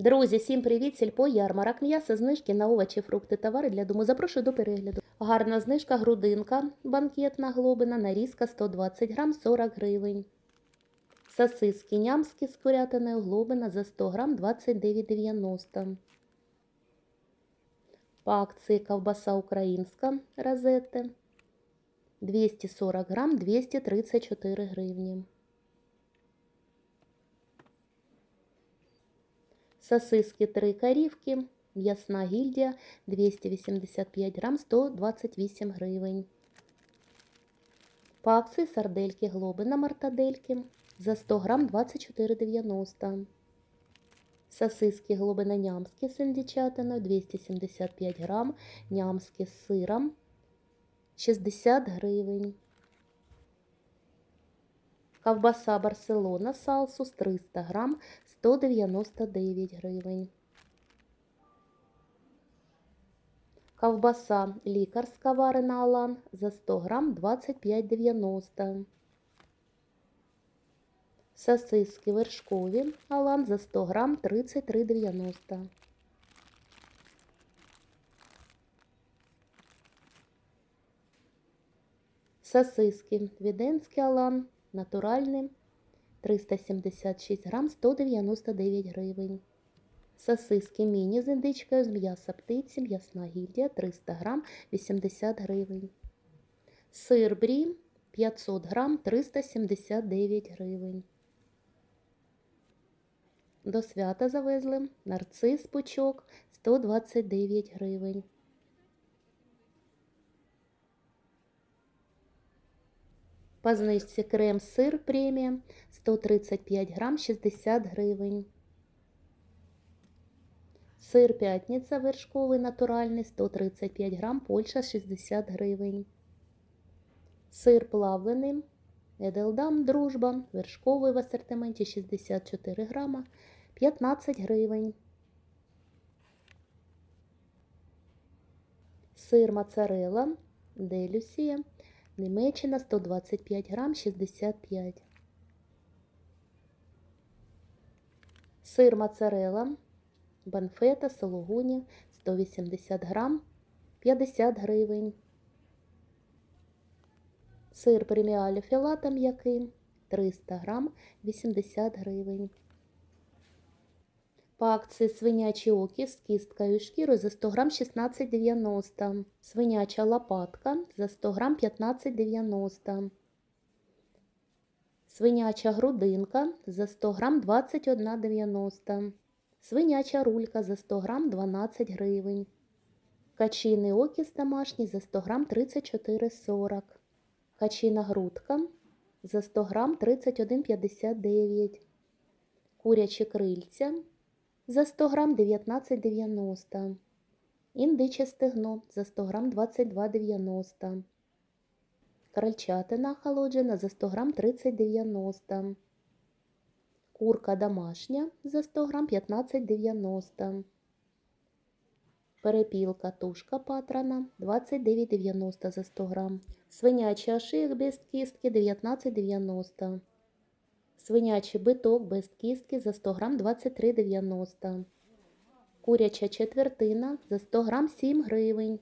Друзі, всім привіт! Сільпо ярмарок м'ясо, знижки на овочі, фрукти, товари для дому. Запрошую до перегляду. Гарна знижка, грудинка, банкетна глобина, нарізка 120 грам 40 гривень. Сосиски нямські з курятиною глобина за 100 грам 29,90. По акції ковбаса українська розетти 240 грам 234 гривні. Сосиски три корівки, м'ясна гільдія 285 грам 128 гривень. По сардельки глобина мартадельки за 100 грам 24,90. Сосиски глобина нямські з індичатиною 275 грам, нямські з сиром 60 гривень. Ковбаса Барселона салсус 300 грам 199 гривень. Ковбаса лікарська варена Алан за 100 грам 25,90. Сосиски вершкові Алан за 100 грам 33,90. Сосиски Віденський Алан натуральний 376 грам 199 гривень. Сосиски міні з індичкою з м'яса птиці, м'ясна гільдія 300 грам 80 гривень. Сир брі 500 грам 379 гривень. До свята завезли нарцис пучок 129 гривень. По знижці крем-сир премія 135 грам 60 гривень. Сир п'ятниця вершковий натуральний 135 грам, Польща 60 гривень. Сир плавлений Еделдам Дружба вершковий в асортименті 64 грама 15 гривень. Сир моцарелла Делюсія Німеччина 125 грам 65. Сир моцарелла Банфета Сологуні 180 грам 50 гривень. Сир преміалі філата м'який 300 грам 80 гривень. По акції свинячі окі з кісткою і шкірою за 100 грам 16,90. Свиняча лопатка за 100 грам 15,90. Свиняча грудинка за 100 грам 21,90. Свиняча рулька за 100 грам 12 гривень. Качиний окіс домашній за 100 грам 34,40. Качина грудка за 100 грам 31,59. Курячі крильця за 100 грам 19,90. Індиче стегно за 100 грам 22,90. Крольчатина охолоджена за 100 грам 30,90. Курка домашня за 100 грам 15,90. Перепілка тушка патрана 29,90 за 100 грам. Свинячий ошийок без кістки 19,90. Свинячий биток без кістки за 100 грам 23,90. Куряча четвертина за 100 грам 7 гривень.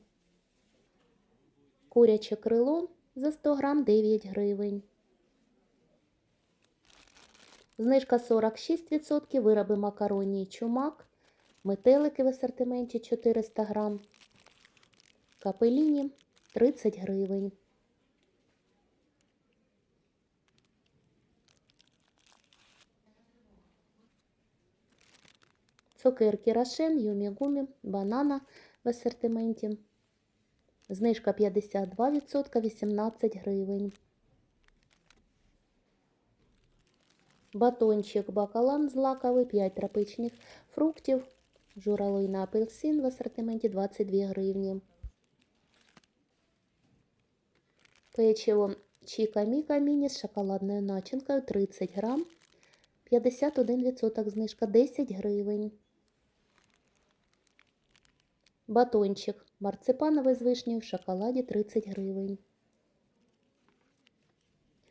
Куряче крило за 100 грам 9 гривень. Знижка 46%. Вироби макароні і чумак. Метелики в асортименті 400 грам. Капеліні 30 гривень. Цукерки Рошен, Юмі Гумі, банана в асортименті. Знижка 52%, 18 гривень. Батончик бакалан злаковий, 5 тропичних фруктів. Журалойна апельсин в асортименті 22 гривні. Печиво Чіка Міка Міні з шоколадною начинкою 30 грам. 51% знижка 10 гривень. Батончик марципановий з вишнею в шоколаді 30 гривень.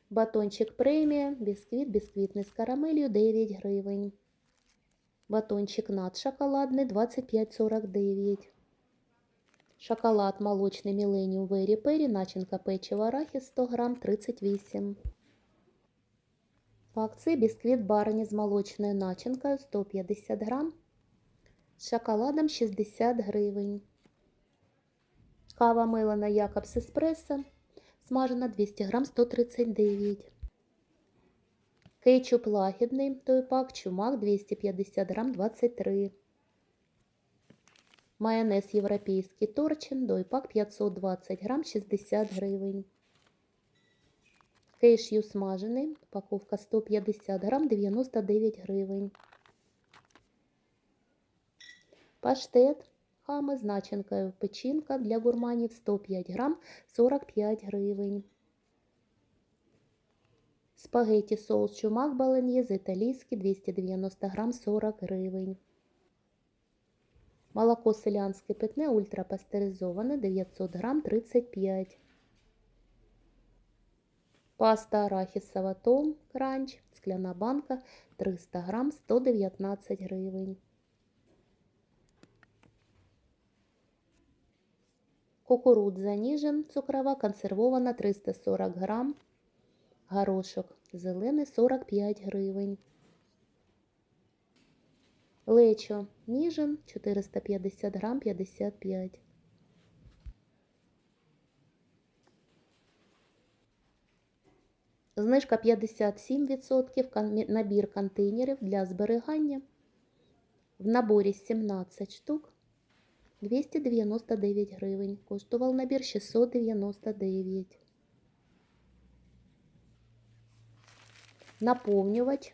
Батончик премія, бісквіт, бісквітний з карамелью 9 гривень. Батончик над шоколадний 25,49. Шоколад молочний Millennium Very Peri, начинка печиво арахіс 100 грам 38. По акції бісквіт барні з молочною начинкою 150 грам. З шоколадом 60 гривень. Кава милана Якобс Еспресо. Смажена 200 грам 139. Кетчуп лагідний, той пак, чумак 250 грам 23. Майонез європейський торчин, дойпак 520 грам 60 гривень. Кейшью смажений, упаковка 150 грам 99 гривень. Паштет хами з начинкою печінка для гурманів 105 грам 45 гривень. Спагетті соус чумак баланьєз італійський 290 грам 40 гривень. Молоко селянське питне ультрапастеризоване 900 грам 35. Паста арахісова том кранч, скляна банка 300 грам 119 гривень. Кукурудза ніжин цукрова консервована 340 грам. Горошок зелений 45 гривень. Лечо ніжин 450 грам 55. Знижка 57%, набір контейнерів для зберігання. В наборі 17 штук 299 гривень. Коштував набір 699. Наповнювач.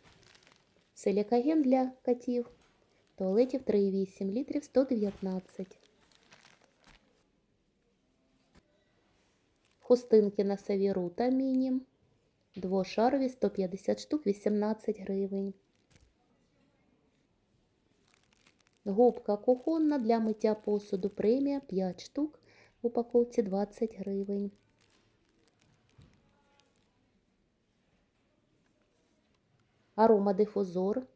Силікаген для котів. Туалетів 3,8 літрів 119. Хустинки на Савірута міні. Двошарові 150 штук 18 гривень. Губка кухонна для миття посуду премія 5 штук в упаковці 20 гривень. Аромадифузор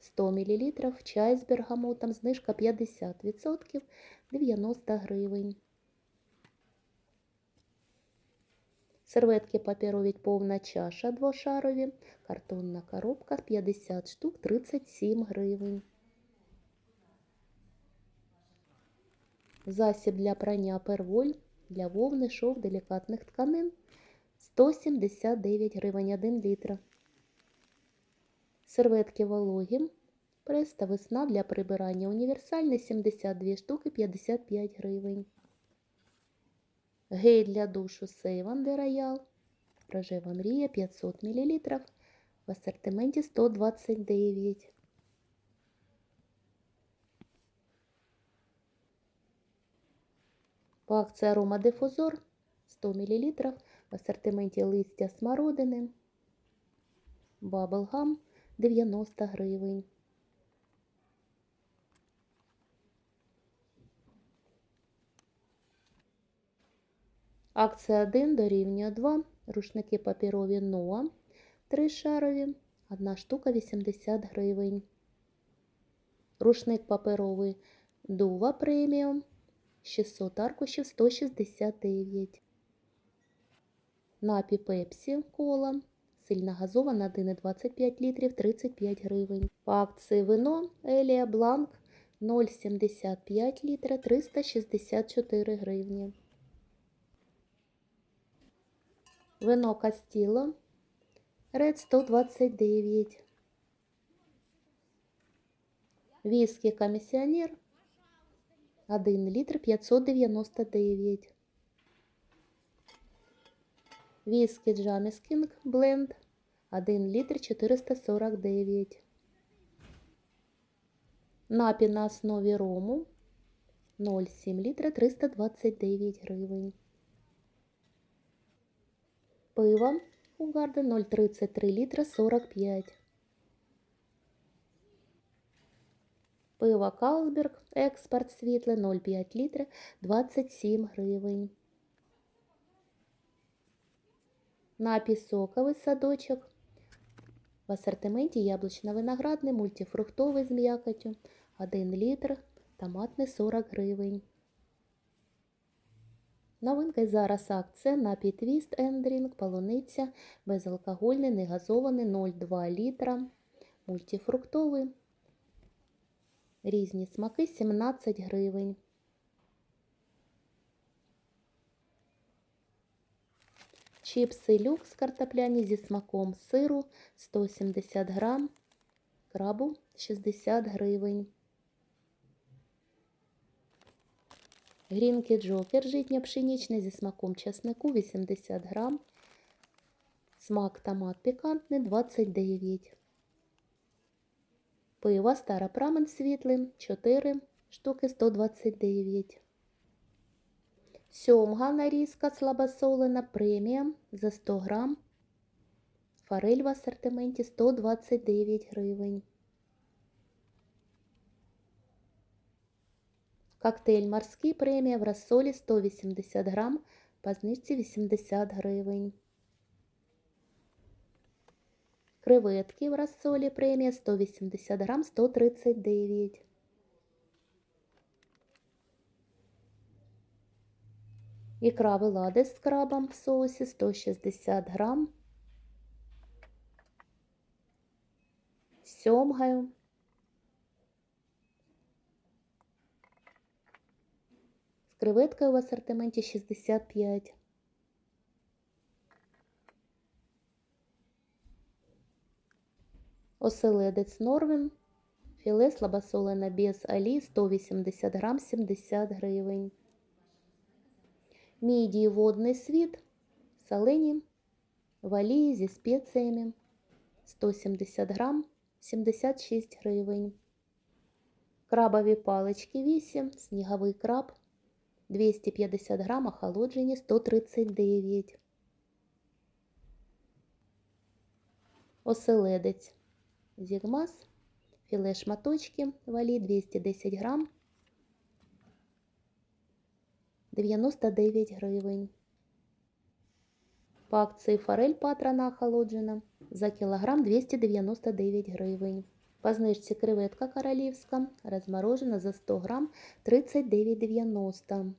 100 мл, чай з бергамотом, знижка 50%, 90 гривень. Серветки паперові повна чаша двошарові, картонна коробка 50 штук 37 гривень. Засіб для прання перволь для вовни шов делікатних тканин 179 гривень 1 літр. Серветки вологі. Преста весна для прибирання універсальний 72 штуки 55 гривень. Гель для душу Сейван де Роял. Рожева мрія 500 мл. В асортименті 129. По акції аромадифузор 100 мл. В асортименті листя смородини. Баблгам 90 гривень. Акція 1 дорівнює 2. Рушники паперові Ноа 3 шарові. Одна штука 80 гривень. Рушник паперовий Дува преміум 600 аркушів 169. Напі Пепсі кола. Сильна газована 1,25 літрів 35 гривень. По акції вино Елія Бланк 0,75 літра 364 гривні. Вино Кастіло Ред 129. Віскі Комісіонер 1 літр 599. Віскі Джаміс Кінг Бленд 1 літр 449. Напій на основі рому 0,7 літра 329 гривень. Пиво Хугарда 0,33 літра 45. Пиво Калсберг експорт світле 0,5 літра 27 гривень. Напій соковий садочок В асортименті яблучно-виноградний, мультифруктовий з м'якотю 1 літр, томатний 40 гривень. Новинка й зараз акція напій Твіст Ендрінг, полуниця, безалкогольний, негазований 0,2 літра, мультифруктовий. Різні смаки 17 гривень. Чіпси люкс картопляні зі смаком сиру 170 грам, крабу 60 гривень. Грінки Джокер житньо-пшенічний зі смаком часнику 80 грам. Смак томат пікантний 29. Пиво Старопрамен світлий 4 штуки 129. Сьомга нарізка слабосолена премія за 100 грам. Форель в асортименті 129 гривень. Коктейль морський премія в розсолі 180 грам, по знижці 80 гривень. Креветки в розсолі премія 180 грам 139. Ікра Веладес з крабом в соусі 160 грам. З сьомгою. З креветкою в асортименті 65. Оселедець Норвен. Філе слабосолене без алі 180 грам 70 гривень. Мідії водний світ, солені, в олії зі спеціями 170 грам 76 гривень. Крабові палички 8, сніговий краб 250 грам, охолоджені 139. Оселедець зігмас, філе шматочки валі 210 грам 99 гривень. По акції форель патрона охолоджена за кілограм 299 гривень. По знижці креветка королівська розморожена за 100 грам 39,90.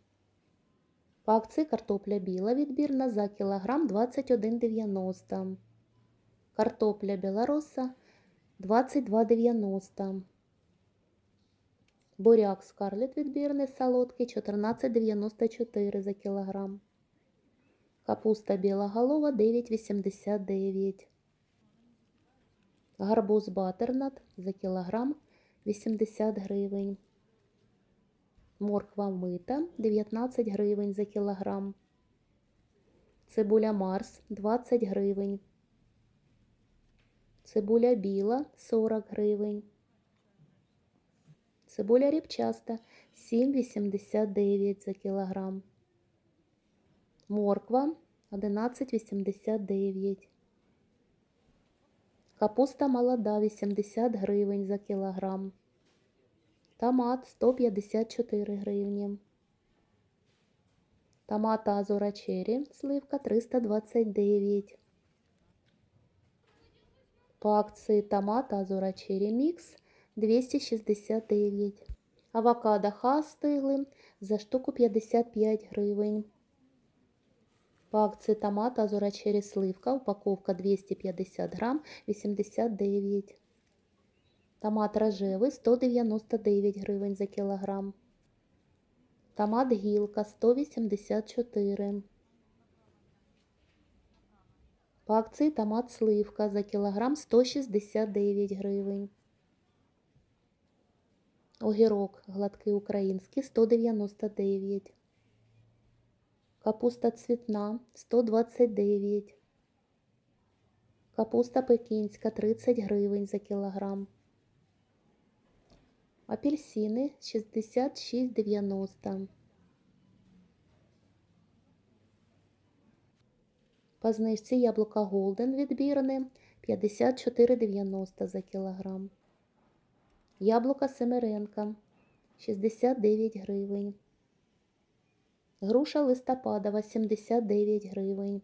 По акції картопля біла відбірна за кілограм 21,90. Картопля білороса 22,90. Буряк скарлет відбірний солодкий 14,94 за кілограм. Капуста білоголова 9,89. Гарбуз батернат за кілограм 80 гривень. Морква мита 19 гривень за кілограм. Цибуля Марс 20 гривень. Цибуля біла 40 гривень. Цибуля ріпчаста 7,89 за кілограм. Морква 11,89. Капуста молода 80 гривень за кілограм. Томат 154 гривні. Томат Азура Черрі сливка 329. По акції томат Азура Черрі Мікс 269. Авокадо хас стигли за штуку 55 гривень. По акції томат Азура Черрі сливка, упаковка 250 грам 89. Томат рожевий 199 гривень за кілограм. Томат гілка 184. По акції томат сливка за кілограм 169 гривень. Огірок гладкий український 199. Капуста цвітна 129. Капуста пекінська 30 гривень за кілограм. Апельсини 66,90. По знижці яблука Голден відбірне 54,90 за кілограм. Яблука Семеренка 69 гривень. Груша листопадова 79 гривень.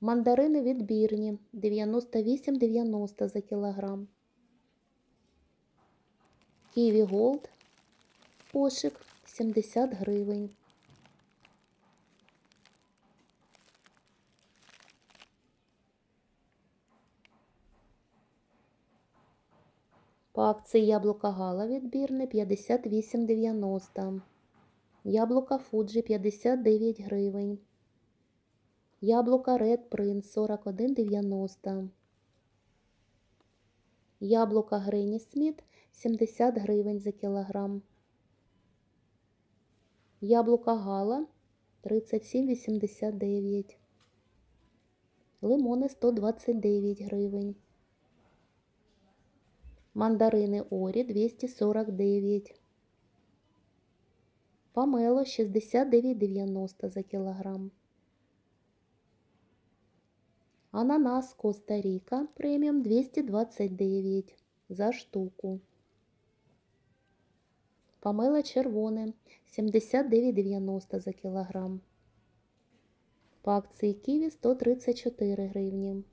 Мандарини відбірні 98,90 за кілограм. Ківі Голд кошик 70 гривень. По акції яблука Гала відбірне 58,90. Яблука Фуджі 59 гривень. Яблука Red Prince 41,90. Яблука Грені Сміт 70 гривень за кілограм. Яблука Гала 37,89. Лимони 129 гривень. Мандарини Орі 249. Памело 69,90 за кілограм. Ананас Коста-Ріка преміум 229 за штуку. Памела червоне 79,90 за кілограм. По акції Ківі 134 гривні.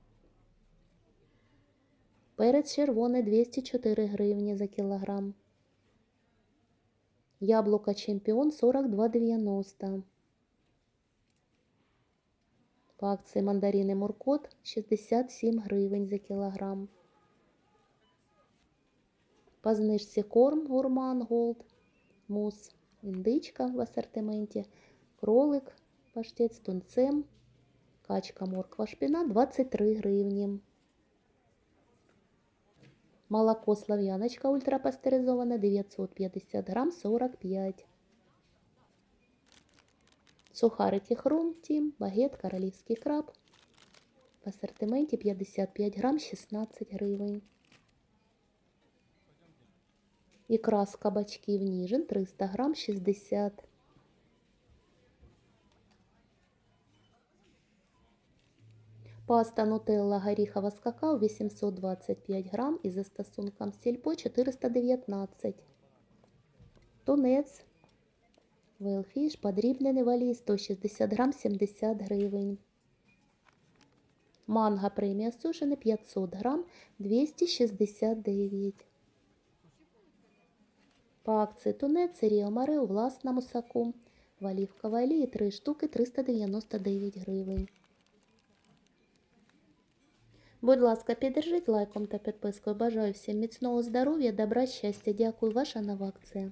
Перець червоний 204 гривні за кілограм. Яблука Чемпіон 42,90. По акції мандарини Муркот 67 гривень за кілограм. По знижці корм Гурман Голд, мус, індичка в асортименті, кролик, паштет з тунцем, качка морква шпінат 23 гривні. Молоко слав'яночка ультрапастеризоване 950 грам 45. Сухарики хрум, тім, багет, королівський краб. В асортименті 55 грам 16 гривень. Ікра з кабачків ніжин 300 грам 60. Паста нутелла горіхова з какао 825 грам і за стосунком сільпо 419. Тунець Велфіш подрібнений валій 160 грам 70 гривень. Манго премія сушене 500 грам 269. По акції тунець Ріо Маре у власному соку. В олівковій олії 3 штуки 399 гривень. Будь ласка, піддержіть лайком та підпискою. Бажаю всім міцного здоров'я, добра, щастя. Дякую, ваша нова акція.